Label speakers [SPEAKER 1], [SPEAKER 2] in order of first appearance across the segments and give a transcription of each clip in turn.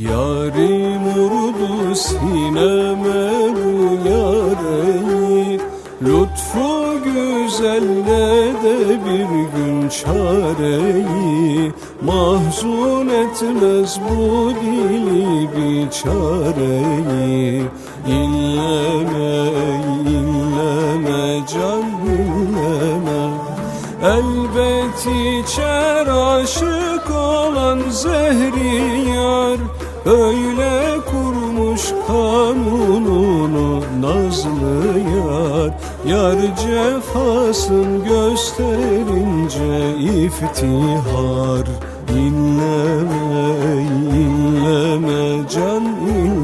[SPEAKER 1] Yarim vurdu sineme bu yareyi Lütfu güzelle de bir gün çareyi. Mahzun etmez bu dili biçareyi. İnleme, inleme can inleme Elbet içer aşık olan zehri yar Öyle kurmuş kanununu nazlı yar. Yar cefasın gösterince iftihar. İnleme, inleme can inleme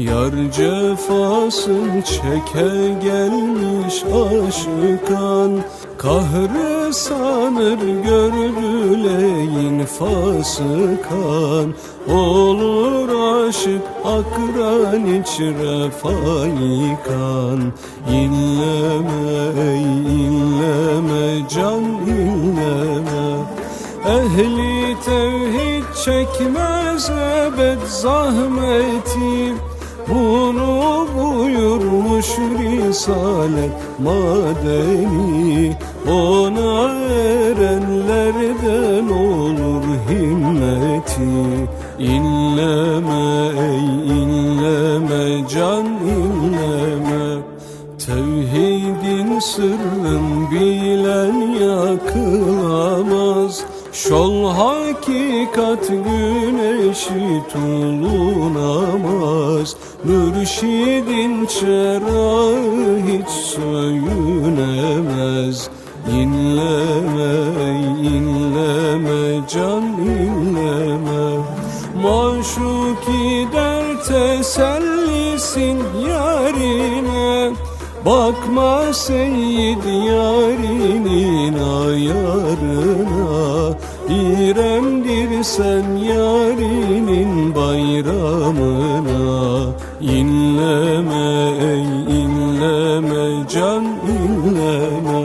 [SPEAKER 1] Yar cefasın çeke gelmiş aşıkan Kahrı sanır gördüleyin fasıkan. Olur aşık akran içre faykan İnleme ey inleme can inleme. Ehli tevhid çekmez ebed zahmeti Bunu buyurmuş Risalet madeni Ona erenlerden olur himmeti. İnleme ey inleme can inleme. Tevhidin sırrın bilen yakılamaz Şol hakikat güneşi tulunamaz. Mürşidin çerağı hiç söyünemez İnleme, inleme, can inleme. Maşuki der tesellisin yarine Bakma seyit yarinin ayarına İremdir sen yarinin bayramına. İnleme ey inleme can inleme.